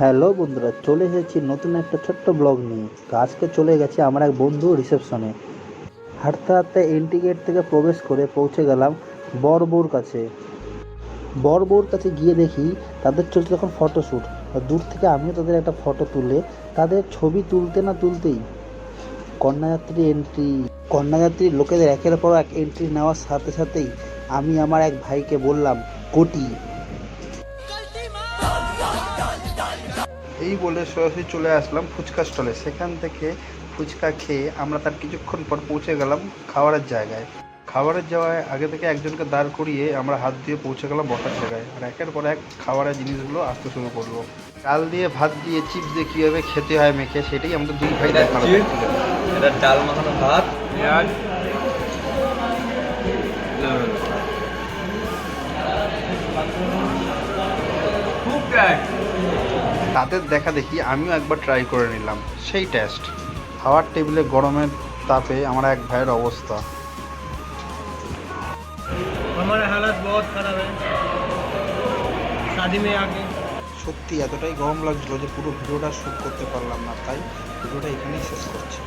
Hello বন্ধুরা, চলে এসেছি নতুন একটা ছোট্ট ব্লগ নিয়ে। আজকে চলে গেছি আমার এক বন্ধু রিসেপশনে হাঁটতে হাঁটতে এন্ট্রি গেট থেকে প্রবেশ করে পৌঁছে গেলাম বর কাছে। বর কাছে গিয়ে দেখি তাদের চলছে তখন ফটোশ্যুট দূর থেকে আমিও তাদের একটা ফটো তুলে, তাদের ছবি তুলতে না তুলতেই কন্যাযাত্রী এন্ট্রি কন্যাযাত্রীর লোকেদের একের পর এক এন্ট্রি নেওয়ার সাথে সাথেই আমি আমার এক ভাইকে বললাম, কোটি। এই বলে সরাসরি চলে আসলাম ফুচকা স্টলে। সেখান থেকে ফুচকা খেয়ে আমরা তার কিছুক্ষণ পর পৌঁছে গেলাম খাবারের জায়গায়। খাবারের যাওয়ায় আগে থেকে একজনকে দাঁড় করিয়ে আমরা হাত দিয়ে পৌঁছে গেলাম বসার জায়গায়। আর একের পর এক খাবারের জিনিসগুলো আসতে শুরু করল। ডাল দিয়ে ভাত দিয়ে চিপস দিয়ে কীভাবে খেতে হয় মেখে সেটাই আমাদের দুই ভাই দেখানো এটা ডাল মাখানো ভাত পেঁয়াজ খুব তাদের দেখা দেখি আমিও একবার ট্রাই করে নিলাম। সেই টেস্ট খাওয়ার টেবিলে গরমের তাপে আমার এক ভাইয়ের অবস্থা। সত্যি এতটাই গরম লাগছিল যে পুরো ভিডিওটা শ্যুট করতে পারলাম না তাই ভিডিওটা এখানেই শেষ করছি।